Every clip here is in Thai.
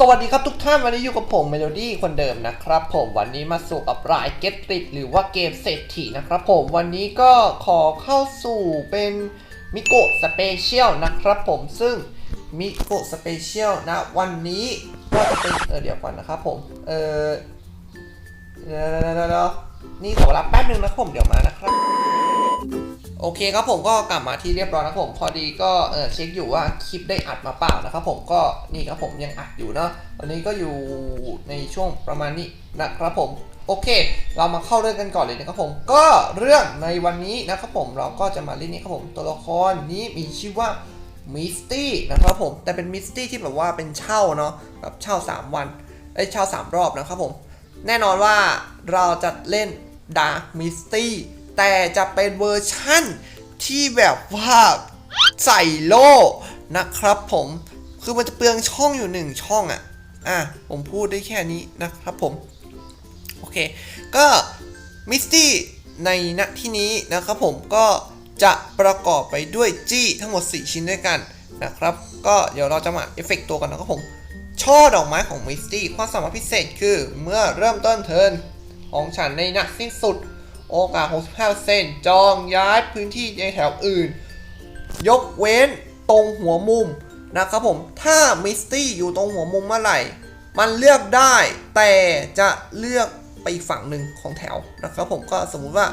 สวัสดีครับทุกท่านวันนี้อยู่กับผมเมโลดี้คนเดิมนะครับ ผมวันนี้มาสู่กับรายเก็ตติดหรือว่าเกมเศรษฐีนะครับผมวันนี้ก็ขอเข้าสู่เป็นมิโกะสเปเชียลนะครับผมซึ่งมิโกะสเปเชียลนะวันนี้ก็จะเป็นเออเดี๋ยวก่อนนะครับผมเออเดี๋ยวนี่ขอรับแป๊บนึงนะผมเดี๋ยวมานะครับ โอเคครับผมก็กลับมาที่เรียบร้อยนะครับผมพอดีก็เออเช็คอยู่ว่าคลิปได้อัดมาเปล่านะครับผมก็นี่ครับผมยังอัดอยู่เนาะตอนนี้ก็อยู่ในช่วงประมาณนี้นะครับผมโอเค เรามาเข้าเรื่องกันก่อนเลยนะครับผมก็เรื่องในวันนี้นะครับผมเราก็จะมาเล่นนี้ครับผมตัวละครนี้มีชื่อว่ามิสตี้นะครับผมแต่เป็นมิสตี้ที่แบบว่าเป็นเช่าเนาะแบบเช่า 3 วันไอ้ยเช่า 3 รอบนะครับผมแน่นอนว่าเราจะเล่น Dark Misty แต่จะเป็นเวอร์ชั่นที่แบบว่าใส่โล่นะครับผมคือมันจะเปลืองช่องอยู่หนึ่งช่องอะ่ะอะผมพูดได้แค่นี้นะครับผม โอเค ก็มิสตี้ในณที่นี้นะครับผมก็จะประกอบไปด้วยจี้ทั้งหมด 4 ชิ้นด้วยกันนะครับ ก็เดี๋ยวเราจะมาเอฟเฟกต์ตัวกันนะครับผม ช่อดอกไม้ของมิสตี้ความสามารถพิเศษคือเมื่อเริ่มต้นเทิร์นของฉันในนักสิ้นสุด โอกาส 65%จองย้ายพื้นที่ในแถวอื่น ยกเว้นตรงหัวมุมนะครับผม ถ้ามิสตี้อยู่ตรงหัวมุมเมื่อไหร่ มันเลือกได้แต่จะเลือกไปอีกฝั่งหนึ่งของแถวนะครับผมก็สมมุติว่า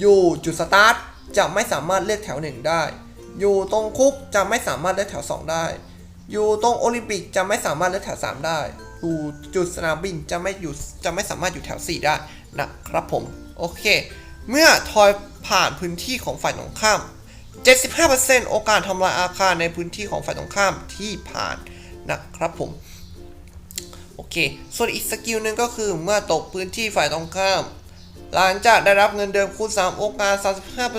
อยู่จุดสตาร์ทจะไม่สามารถเลือกแถวหนึ่งได้ อยู่ตรงคุกจะไม่สามารถเลือกแถว 2 ได้ อยู่ตรงโอลิมปิกจะไม่สามารถเลือกแถว 3 ได้ อยู่จุดสนามบินจะไม่อยู่จะไม่สามารถอยู่แถว 4 ได้นะครับผม โอเค เมื่อทอยผ่านพื้นที่ของฝ่ายตรงข้าม 75%โอกาสทำลายอาคารในพื้นที่ของฝ่ายตรงข้ามที่ผ่านนะครับผม โอเค ส่วนอีกสกิลหนึ่งก็คือเมื่อตกพื้นที่ฝ่ายตรงข้าม หลังจากได้รับเงินเดิมคูณ 3 โอกาส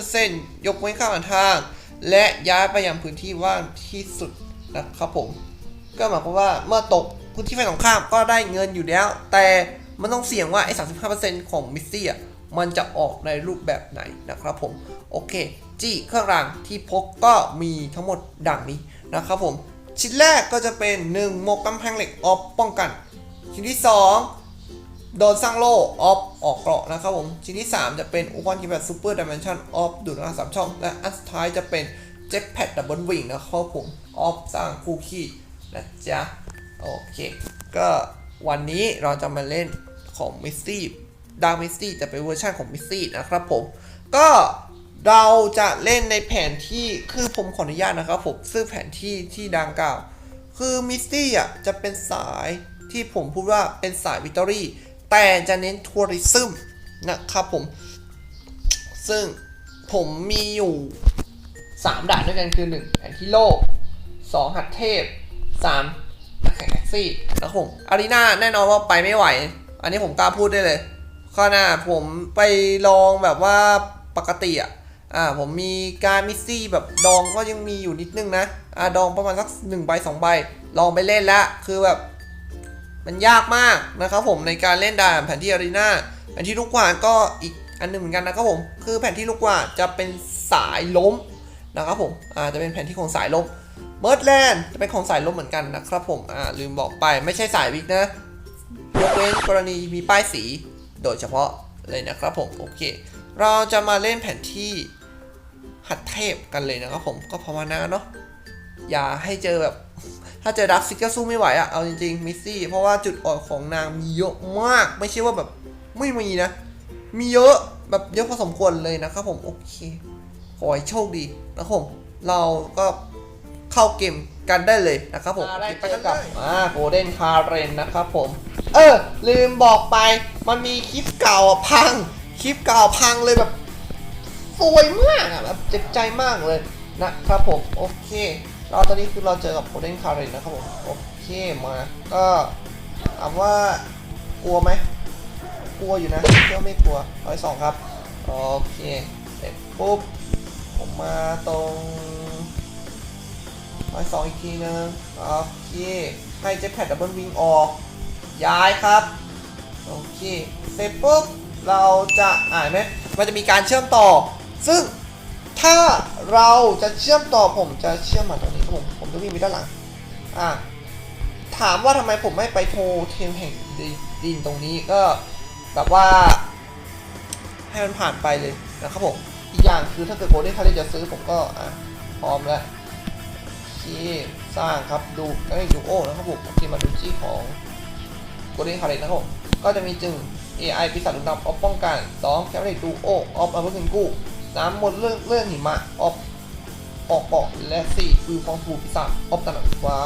35%ยกเว้นข้ามทาง และย้ายไปยังพื้นที่ว่างที่สุดนะครับผม ก็หมายความว่าเมื่อตกพื้นที่ฝ่ายตรงข้ามก็ได้เงินอยู่แล้ว แต่มันต้องเสี่ยงว่าไอ้35%ของมิสซี่อะ มันจะออกในรูปแบบไหนนะครับผมโอเคจี้เครื่องรางที่พกก็มีทั้งหมดดังนี้นะครับผมชิ้นแรกก็จะเป็น1หมวกกำแพงเหล็กออฟป้องกัน ชิ้นที่ 2 โดนสร้างโล่ออฟออกเกราะนะครับผม ชิ้นที่ 3 จะเป็นอุปกรณ์ที่แบบซูเปอร์ดิเมนชันออฟดูดน้ำสามช่อง และอันสุดท้ายจะเป็นเจ็ตแพดดับเบิลวิงนะครับผมออฟสร้างคู่ขี้นะจ๊ะ โอเค ก็วันนี้เราจะมาเล่นของมิสซี่ ดาร์มิสซี่จะเป็นเวอร์ชันของมิสซี่นะครับผม ก็เราจะเล่นในแผนที่คือผมขออนุญาตนะครับผมซึ่งแผนที่ที่ดังกล่าวคือมิสตี้อะจะเป็นสายที่ผมพูดว่าเป็นสายวิตอรี่ แต่จะเน้นทัวริซึมนะครับผม ซึ่งผมมีอยู่ 3ด่านด้วยกันคือ 1 แผนที่โลก 2 หัดเทพ 3นักแข่งแท็กซี่นะครับผมอารีนาแน่นอนว่าไปไม่ไหว อันนี้ผมกล้าพูดได้เลย ขน้าผมไปลองแบบว่าปกติอะอ่าผมมีการมิสซี่แบบดองก็ยังมีอยู่นิดนึงนะอ่าดองประมาณสักหนึ่งใบสองใบ ลองไปเล่นแล้วคือแบบ มันยากมากนะครับผมในการเล่นด่านแผนที่อารีนาแผนที่ลูกกวาดก็อีกอันหนึ่งเหมือนกันนะครับผมคือแผนที่ลูกกวาดจะเป็นสายล้มนะครับผมอ่าจะเป็นแผนที่ของสายล้มเมิร์ดแลนด์จะเป็นของสายล้มเหมือนกันนะครับผมอ่าลืมบอกไปไม่ใช่สายวิกนะยกเว้นกรณีมีป้ายสี โดยเฉพาะเลยนะครับผมโอเค เราจะมาเล่นแผนที่หัดเทพกันเลยนะครับผมก็ภาวนาเนาะอย่าให้เจอแบบ ถ้าเจอดักซิกก็สู้ไม่ไหวอะเอาจริงๆมิสซี่เพราะว่าจุดอ่อนของนางมีเยอะมาก ไม่ใช่ว่าแบบไม่มีนะ มีเยอะแบบเยอะพอสมควรเลยนะครับผมโอเคขอให้โชคดีนะครับผมเราก็เข้าเกมกันได้เลยนะครับผมได้เจอกับอ่าโกลเด้นคาเรนนะครับผม เออ ลืมบอกไป มันมีคลิปเก่าพัง คลิปเก่าพังเลยแบบสวยมากอะแบบเจ็บใจมากเลยนะครับผม โอเค เราตอนนี้คือเราเจอกับโ o เดนคาร์เรนนะครับผม โอเคมา ก็ถามว่ากลัวไหมกลัวอยู่นะเชื่อไม่กลัวร้อยสองครับ โอเค เสร็จปุ๊บ ผมมาตรงร้อยสองอีกทีนึง โอเค ให้เจ็ตแพดดับเบิลวิงออก ย้ายครับ โอเค เสร็จปุ๊บ เราจะอ่านไหมมันจะมีการเชื่อมต่อ ซึ่งถ้าเราจะเชื่อมต่อผมจะเชื่อมมาตรงนี้ครับผมผมจะวิ่งไปด้านหลังอ่าถามว่าทำไมผมไม่ไปโทรเทมแห่งดินตรงนี้ก็แบบว่า ให้มันผ่านไปเลยนะครับผมอีกอย่างคือถ้าเกิดโกลเด้นคาเลจะซื้อผมก็อะพร้อมแล้วโอเคสร้างครับดูก็ได้ดูโอนะครับผมโอเคมาดูที่ของโกลเด้นคาเลนะครับผม ก็จะมีจึง AI ปีศาจลุกดำออฟป้องกัน2แคปเรตดูโอออฟอาวุธเงินกู้3หมดเรื่องเรื่องหิมะออฟออกเกาะและ4คือฟองฟูปีศาจออฟตะหนังฟ้า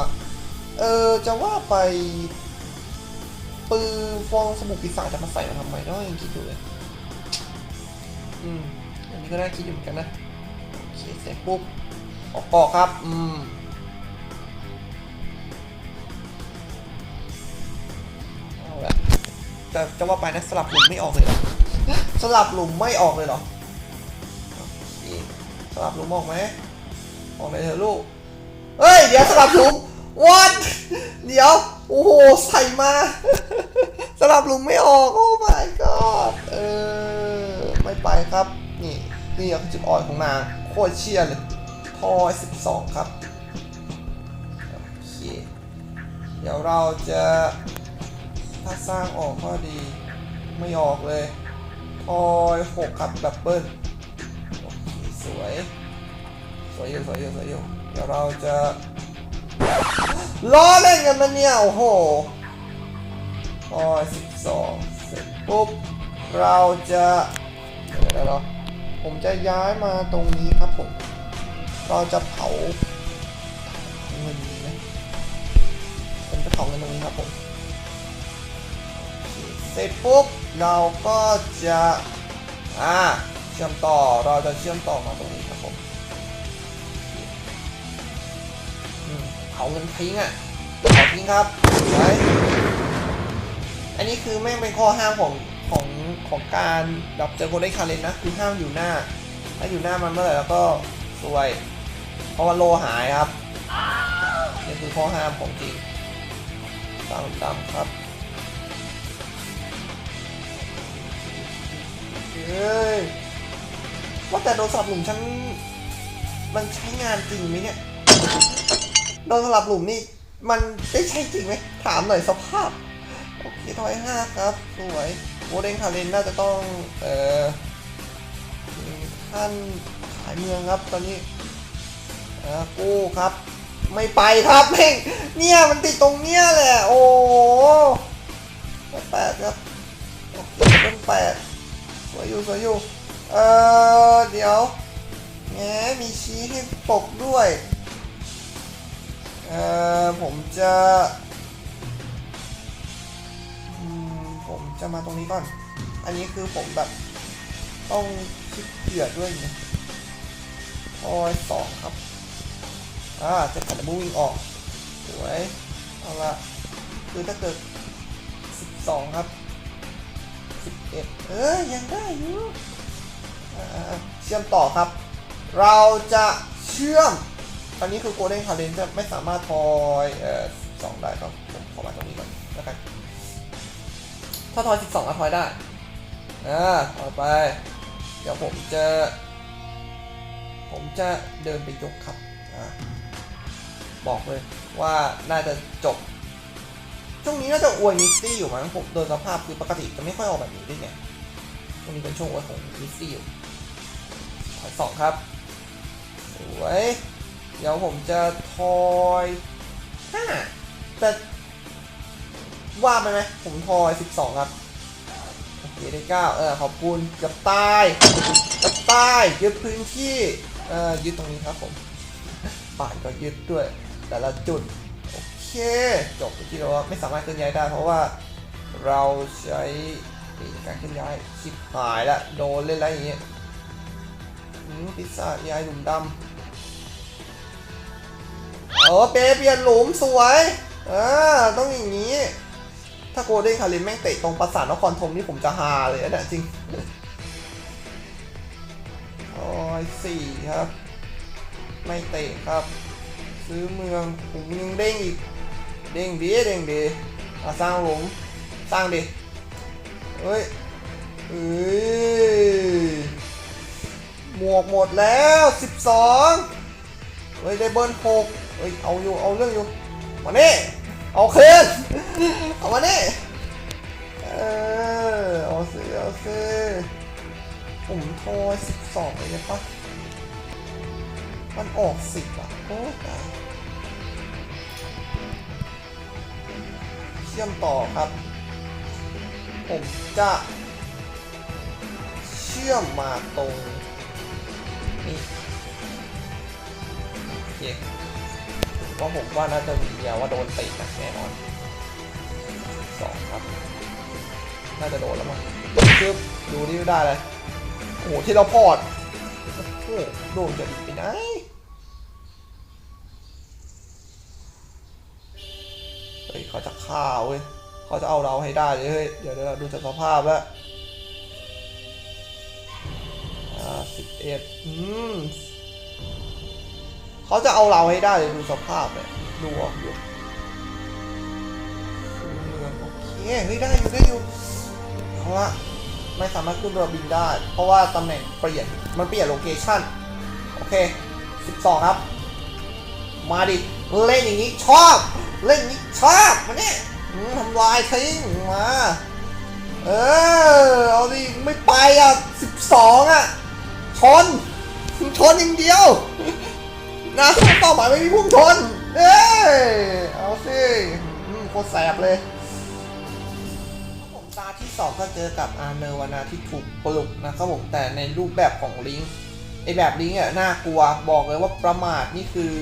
เออจะว่าไปปืนฟองสบู่ปีศาจจะมาใส่มาทำไมเนาะยังคิดอยู่เลยอืมอันนี้ก็น่าคิดอยู่เหมือนกันนะโอเคเสร็จปุ๊บออกเกาะครับ อืม จะจะว่าไปนะสลับหลุมไม่ออกเลยหรอสลับหลุมไม่ออกเลยหรอสลับหลุมออกไหมออกเลยเถอะลูกเฮ้ยเดี๋ยวสลับหลุม what เดี๋ยวโอ้โหใส่มา สลับหลุมไม่ออกโอ้ my god เออไม่ไปครับ นี่นี่คือจุดอ่อนของนางโคตรเชียร์เลยทอย12 ครับ โอเค เดี๋ยวเราจะ ถ้าสร้างออกก็ดี ไม่ออกเลยทอย6ครับดับเบิลโอเคสวย สวยอยู่สวยอยู่สวยอยู่เดี๋ยวเราจะล้อเล่นกันมันเนี่ย โอ้โหพอสิบสองเสร็จปุ๊บ เราจะเดี๋ยวเดี๋ยวเดี๋ยวผมจะย้ายมาตรงนี้ครับผม เราจะเผาเงินดีไหมผมจะเผาเงินตรงนี้ครับผม เสร็จปุ๊บเราก็จะอ่าเชื่อมต่อเราจะเชื่อมต่อมาตรงนี้ครับผมเผาเงินทิ้งอะเผาทิ้งครับไว้อันนี้คือแม่งเป็นข้อห้ามของของของการดับเจอโกลเด้นคาเลนนะคือห้ามอยู่หน้า ถ้าอยู่หน้ามันเมื่อไหร่แล้วก็ซวย เพราะว่าโลหายครับนี่คือข้อห้ามของจริงตามดำครับ เฮ้ยว่าแต่โดนสลับหลุมฉันมันใช้งานจริงไหมเนี่ย โดนสลับหลุมนี่ มันได้ใช่จริงไหมถามหน่อยสภาพ โอเคทอยห้าครับ สวยโมเดนคาเรนน่าจะต้อง เอ่อท่านขายเมืองครับตอนนี้เอ่อกู้ครับ ไม่ไปครับเพ่งเนี่ยมันติดตรงเนี้ยแหละ โอ้แปดครับโอเคเป็นแปด อยู่สวยอยู่ เอ่อเดี๋ยวแงมีชี้ให้ปกด้วย เอ่อผมจะผมจะมาตรงนี้ก่อน อันนี้คือผมแบบ ต้องคิดเผื่อด้วยนะโอ้ยสองครับ อ่าจะขัดบูวิ่งออก สวย เอาละคือถ้าเกิดสิบสองครับ เออยังได้อยู่เชื่อมต่อครับ เราจะเชื่อมตอนนี้คือ Golden Current จะไม่สามารถทอยเอ่อสองได้ครับผมขอมาตรงนี้ก่อนแล้วกันถ้าทอย12ก็ทอยได้อ่าต่อไป เดี๋ยวผมจะ ผมจะเดินไปยกครับอ่าบอกเลยว่าน่าจะจบ ช่วงนี้น่าจะอวยมิสซี่อยู่มั้งผมโดยสภาพคือปกติจะไม่ค่อยออกแบบนี้ด้วยไงช่วงนี้เป็นช่วงอวยของมิสซี่อยู่ทอยสองครับสวยเดี๋ยวผมจะทอยห้าแต่ว่าไปไหมผมทอยสิบสองครับโอเคได้เก้าเออขอบคุณกับใต้กับต้ยึดพื้นที่เอ่อยึดตรงนี้ครับผมป่านก็ยึดด้วย แต่ละจุด เค จบที่เราว่าไม่สามารถเคลื่อนย้ายได้ เพราะว่าเราใช้การเคลื่อนย้ายชิบหายละโดนเล่นอะไรอย่างเงี้ยพิซซ่าย้ายหลุมดำเออเปเปลี่ยนหลุมสวยอ่าต้องอย่างนี้ ถ้าโกเด้นคารินแม่งเตะตรงประสาทนครธมนี่ผมจะฮาเลยนะเนี่ยจริงโอ้ยสี่ครับ ไม่เตะครับ ซื้อเมืองผมยังเด้งอีก เด้งดีเด้งดีอะสร้างหลุมสร้างดิเฮ้ยเอ้ยหมวกหมดแล้ว 12เฮ้ยได้เบิร์นหกเฮ้ยเอาอยู่เอาเรื่องอยู่มาเนี่เอาคืนเอามานี่เออเอาสิเอาสิผมโทรสิบสองเลยปะมันออกสิบอะโอ้ย ชื่อมต่อครับ ผมจะเชื่อมมาตรงนี้โอเคว่าผมว่าน่าจะมียาว่าโดนติดนะแน่นอนสองครับ น่าจะโดนแล้วมั้งคือดูนี่ไม่ได้เลยโอ้โหที่เราพอดโอ้โหโดนจะดีไปไหน เขาจะฆ่าเว้ยเขาจะเอาเราให้ได้เลยเฮ้ยเดี๋ยวเดี๋ยวดูจากสภาพแล้วอ่าสิบเอ็ดอืมเขาจะเอาเราให้ได้เลยดูสภาพเลยดูออกอยู่โอเคเฮ้ยได้อยู่ได้อยู่เอาละไม่สามารถขึ้นเรือบินได้ เพราะว่าตำแหน่งเปลี่ยนมันเปลี่ยนโลเคชั่นโอเค 12 ครับ มาดิ เล่นอย่างนี้ชอบ เล่นอย่างนี้ชอบมาเนี่ยทำลายทิ้งมา เออ เอาดิไม่ไปอะ12อะ ชน ชนอย่างเดียว นะเป้าหมายไม่มีพุ่งชน เอ้ยเอาสิโคตรแสบเลยผมตาที่สองก็เจอกับอาเนวานาที่ถูกปลุกนะครับผม แต่ในรูปแบบของลิงไอแบบลิงอะน่ากลัวบอกเลยว่าประมาทนี่คือ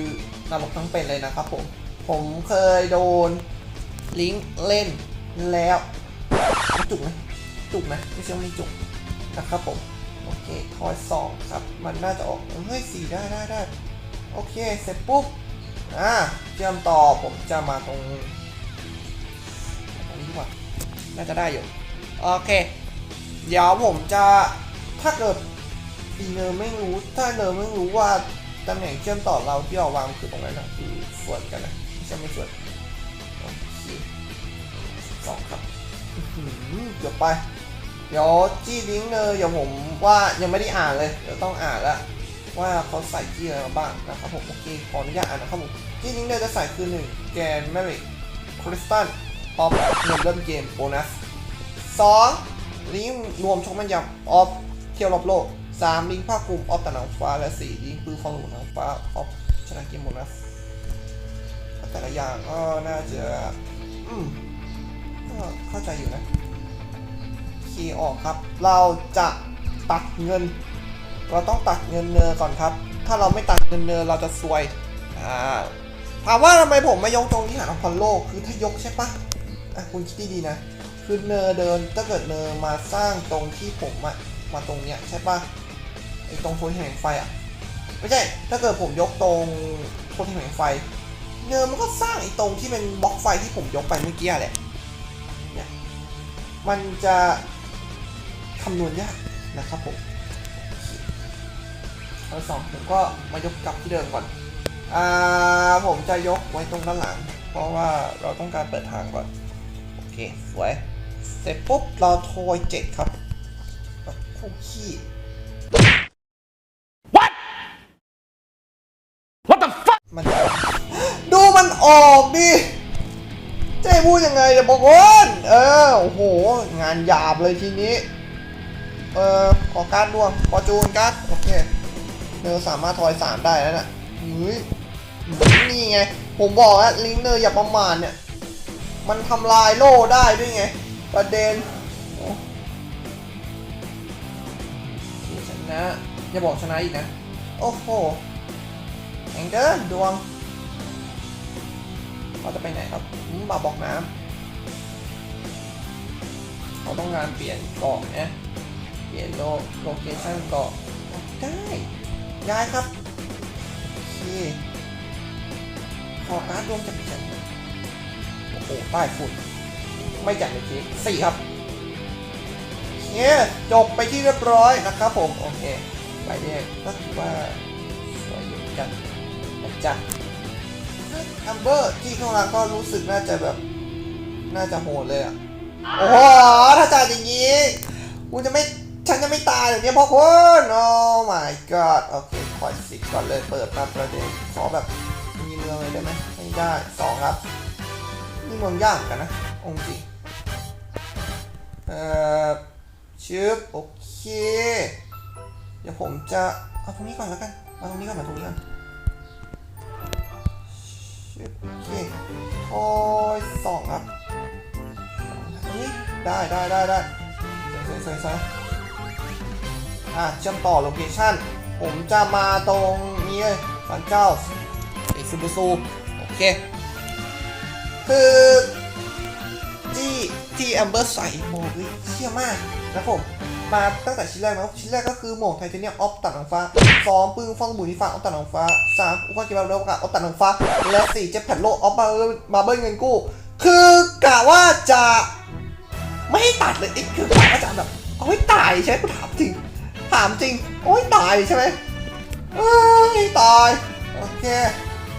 นรกทั้งเป็นเลยนะครับผม ผมเคยโดนลิงก์เล่นแล้ว จุกไหมจุกนะไม่ใช่ไม่จุกนะครับผม โอเคคอยสองครับ มันน่าจะออกเฮ้ยสี่ได้ได้ได้โอเค เสร็จปุ๊บ อ่าเชื่อมต่อผมจะมาตรงตรงนี้กว่าน่าจะได้อยู่ โอเค เดี๋ยวผมจะถ้าเกิดอีเนอร์ไม่รู้ถ้าเนอร์ไม่รู้ว่าตำแหน่งเชื่อมต่อเราที่เราวางคือตรงนั้นนะคือส่วนกันนะ ไม่ใช่ไม่สวนโอเคสองครับอื้อหือเดี๋ยวไป เดี๋ยวจี้ลิงก์เนอร์เดี๋ยวผมว่ายังไม่ได้อ่านเลย เดี๋ยวต้องอ่านละว่าเขาใส่จี้อะไรมาบ้างนะครับผมโอเคขออนุญาตอ่านนะครับผมจี้ลิงก์เนอร์จะใส่คือหนึ่งแกนแมริกคริสตัลออฟเงินเริ่มเกมโบนัสสองลิงรวมชกมันยำออฟเที่ยวรอบโลกสามลิงภาคกลุ่มออฟตะหนังฟ้าและสี่ลิงปืนของหลวงหนังฟ้าออฟชนะเกมโบนัส แต่ละอย่างก็น่าจะอืมก็เข้าใจอยู่นะคีย์ออกครับ เราจะตัดเงิน เราต้องตัดเงินเนอก่อนครับ ถ้าเราไม่ตัดเงินเนอเราจะซวยอ่าถามว่าทำไมผมไม่ยกตรงที่หาอพอลโลคือถ้ายกใช่ปะอะคุณคิดดีๆนะ คือเนอเดินถ้าเกิดเนอมาสร้างตรงที่ผมอะมาตรงเนี้ยใช่ปะไอตรงโทนแห่งไฟอะไม่ใช่ ถ้าเกิดผมยกตรงโทนแห่งไฟ เนอร์มันก็สร้างไอตรงที่เป็นบล็อกไฟที่ผมยกไปเมื่อกี้แหละ เนี่ย มันจะคำนวณยากนะครับผมข้อสองผมก็มายกกลับที่เดิมก่อน อ่า ผมจะยกไว้ตรงด้านหลัง เพราะว่าเราต้องการเปิดทางก่อน โอเค สวย เสร็จปุ๊บ เราโทรเจ็ดครับคุกขี้ What the fuck? มันจะดูมัน ออกดิจะพูดยังไงจะบอกว่าเออ โอ้โห งานหยาบเลยทีนี้ เออขอการดดวงขอจูนการ์ดโอเคเนอสามารถทอยสามได้แล้วน่ะเฮ้ยนี่ไง ผมบอกแล้วลิงเนอร์อย่าประมาทเนี่ย มันทำลายโล่ได้ด้วยไง ประเด็นชนะ อย่าบอกชนะอีกนะ โอ้โหแองเกิลดวง เขาจะไปไหนครับมาบอกน้ำเขาต้องการเปลี่ยนเกาะนะเปลี่ยนโลโลเคชั่นเกาะได้ย้ายครับโอเคขอการ์ดดวงจากฉันโอ้โหใต้ฝุ่นไม่จัดเลยทีสี่ครับเนี่ยจบไปที่เรียบร้อยนะครับผม โอเค ไปเนี่ยก็ถือว่าสวยอยู่กันนะจ๊ะ ทัมเบอร์ที่ข้างหล่างก็รู้สึกน่าจะแบบ น่าจะโหดเลยอะ โอ้โห ถ้าจ่ายอย่างนี้กูจะไม่ฉันจะไม่ตายเลยเนี่ยพ่อคุณโอ้ my god โอเคคอยสิก่อนเลยเปิดมาประเด็นขอแบบมีเรือเลยได้ไหมไม่ได้สองครับ นี่เมืองยากเหมือนกันนะ องค์จริงเอ่อชึบโอเค เดี๋ยวผมจะ เอาตรงนี้ก่อนแล้วกัน เอาตรงนี้ก่อนมาตรงนี้ก่อนชึบ โอเคคอยสองครับนี้ได้ได้ได้ได้สวยสวยสวยอะเชื่อมต่อโลเคชั่น ผมจะมาตรงนี้เลยสันเจ้าไอซูบูซูโอเค คือที่ที่แอมเบอร์ใส่โมดเฮ้เชี่ยมากนะผม มาตั้งแต่ชิ้นแรกนะชิ้นแรกก็คือหมดไทเทเนียมออฟตัดหนังฟ้าสองปืนฟองบุหรี่ฟ้าออฟตัดหนังฟ้าสามอุปกรณ์เกี่ยวกับเรืออากาศออฟตัดหนังฟ้า และสี่เจ็ตแผ่นโลออฟมามาเบิ้ลเงินกู้ คือกะว่าจะไม่ให้ตัดเลยไอ้คือกะว่าจะแบบเอาให้ตายใช่ไหมถามจริง ถามจริง โอ้ยตายใช่ไหมเอ้ยตาย โอเค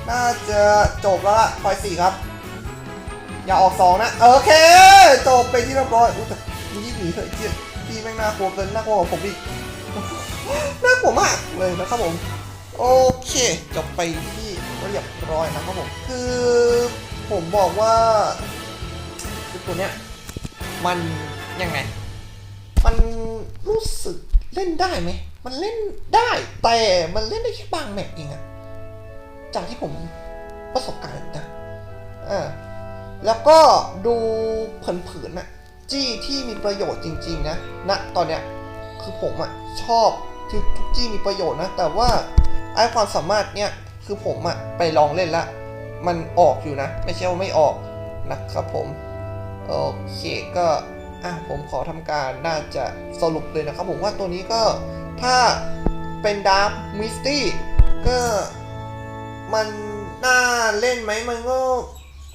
น่าจะจบแล้วล่ะคอยสี่ครับ อย่าออกสองนะ โอเค จบไปที่เรียบร้อยอุ้ยแต่ยี่หนีเถอะเจี๊ย พี่แม่งน่ากลัวเกินน่ากลัวกว่าผมอีกน่ากลัวมากเลยนะครับผม โอเคจบไปที่เรียบร้อยนะครับผม คือผมบอกว่าตัวเนี้ยมันยังไง มันรู้สึกเล่นได้ไหม มันเล่นได้ แต่มันเล่นได้แค่บางแมปเองอะจากที่ผมประสบการณ์นะอ่าแล้วก็ดูเผินๆน่ะ จี้ที่มีประโยชน์จริง ๆ นะณตอนเนี้ยคือผมอะชอบที่ทุกจี้มีประโยชน์นะ แต่ว่าไอความสามารถเนี่ยคือผมอะไปลองเล่นละ มันออกอยู่นะ ไม่ใช่ว่าไม่ออกนะครับผม โอเคก็อะผมขอทำการน่าจะสรุปเลยนะครับผมว่าตัวนี้ก็ถ้าเป็นดาร์ m มิสตี้ก็มันน่าเล่นไหมมันก็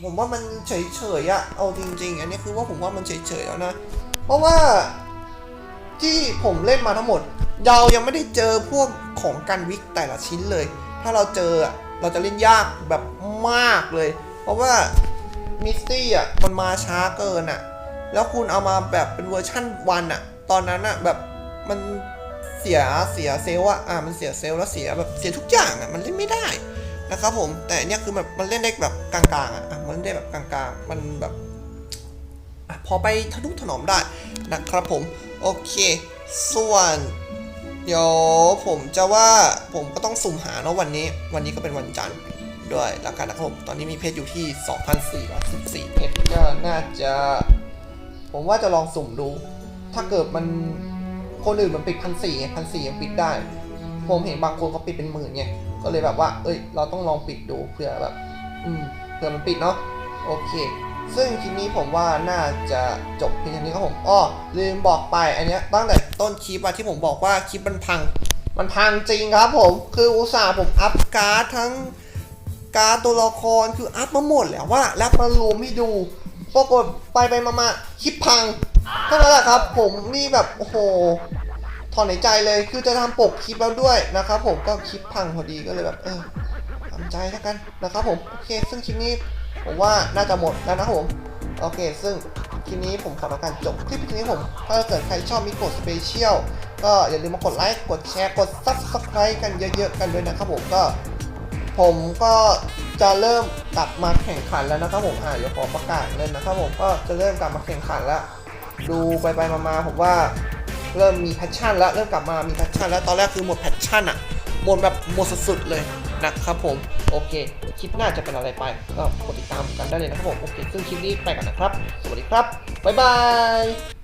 ผมว่ามันเฉยๆอะเอาจริง ๆ อันนี้คือว่าผมว่ามันเฉยๆแล้วนะ เพราะว่าที่ผมเล่นมาทั้งหมด เรายังไม่ได้เจอพวกของกันวิกแต่ละชิ้นเลย ถ้าเราเจอเราจะเล่นยากแบบมากเลย เพราะว่ามิสตี้อะมันมาช้าเกินอะ แล้วคุณเอามาแบบเป็นเวอร์ชั่นวันอะ ตอนนั้นอะแบบมันเสียเสียเซลล์อะ อะมันเสียเซลล์แล้วเสียแบบเสียทุกอย่างอะ มันเล่นไม่ได้ นะครับผมแต่อันเนี้ยคือแบบมันเล่นได้แบบกลางๆอะมันเล่นได้แบบกลางๆ มันแบบอพอไปทะนุถนอมได้นะครับผม โอเค ส่วนเดี๋ยวผมจะว่าผมก็ต้องสุ่มหาเนาะวันนี้ วันนี้ก็เป็นวันจันทร์ด้วยแล้วกันนะครับผมตอนนี้มีเพชรอยู่ที่ 2,414เพชรก็น่าจะ ผมว่าจะลองสุ่มดู ถ้าเกิดมันคนอื่นมันปิดพันสี่พันสี่ยังปิดได้ ผมเห็นบางคนเขาปิดเป็นหมื่นไง ก็เลยแบบว่า เอ้ย เราต้องลองปิดดูเผื่อแบบ อืมเผื่อมันปิดเนาะ โอเค ซึ่งคลิปนี้ผมว่าน่าจะจบเพียงเท่านี้ครับผม อ้อ ลืมบอกไป อันเนี้ยตั้งแต่ต้นคลิปอะที่ผมบอกว่าคลิปมันพัง มันพังจริงครับผม คืออุตส่าห์ผมอัพการ์ดทั้งการ์ดตัวละคร คืออัพมาหมดแล้วว่า แล้วมารวมให้ดู ปรากฏไปไปมามาคลิปพังเท่านั้นแหละครับ ผมนี่แบบ โอ้โห ถอนหายใจเลยคือจะทำปกคลิปแล้วด้วยนะครับ ผมก็คลิปพังพอดีก็เลยแบบเออทำใจแล้วกันนะครับ ผมโอเค ซึ่งคลิปนี้ผมว่าน่าจะหมดแล้วนะครับผมโอเค ซึ่งคลิปนี้ผมขอทำการจบคลิปนี้ผมถ้าเกิดใครชอบมีกดสเปเชียลก็อย่าลืมมากดไลค์กดแชร์กด Subscribe กันเยอะๆกันด้วยนะครับผมก็ ผมก็จะเริ่มกลับมาแข่งขันแล้วนะครับผมอ่าเดี๋ยวขอประกาศเลยนะครับผมก็จะเริ่มกลับมาแข่งขันแล้ว ดูไปๆมาๆผมว่า เริ่มมีแพชชั่นแล้วเริ่มกลับมามีแพชชั่นแล้วตอนแรกคือหมดแพชชั่นอะหมดแบบหมดสุดๆเลยนะครับผมโอเค คลิปหน้าจะเป็นอะไรไป ก็กดติดตามกันได้เลยนะครับผมโอเคซึ่งคลิปนี้ไปกันนะครับ สวัสดีครับ บ๊ายบาย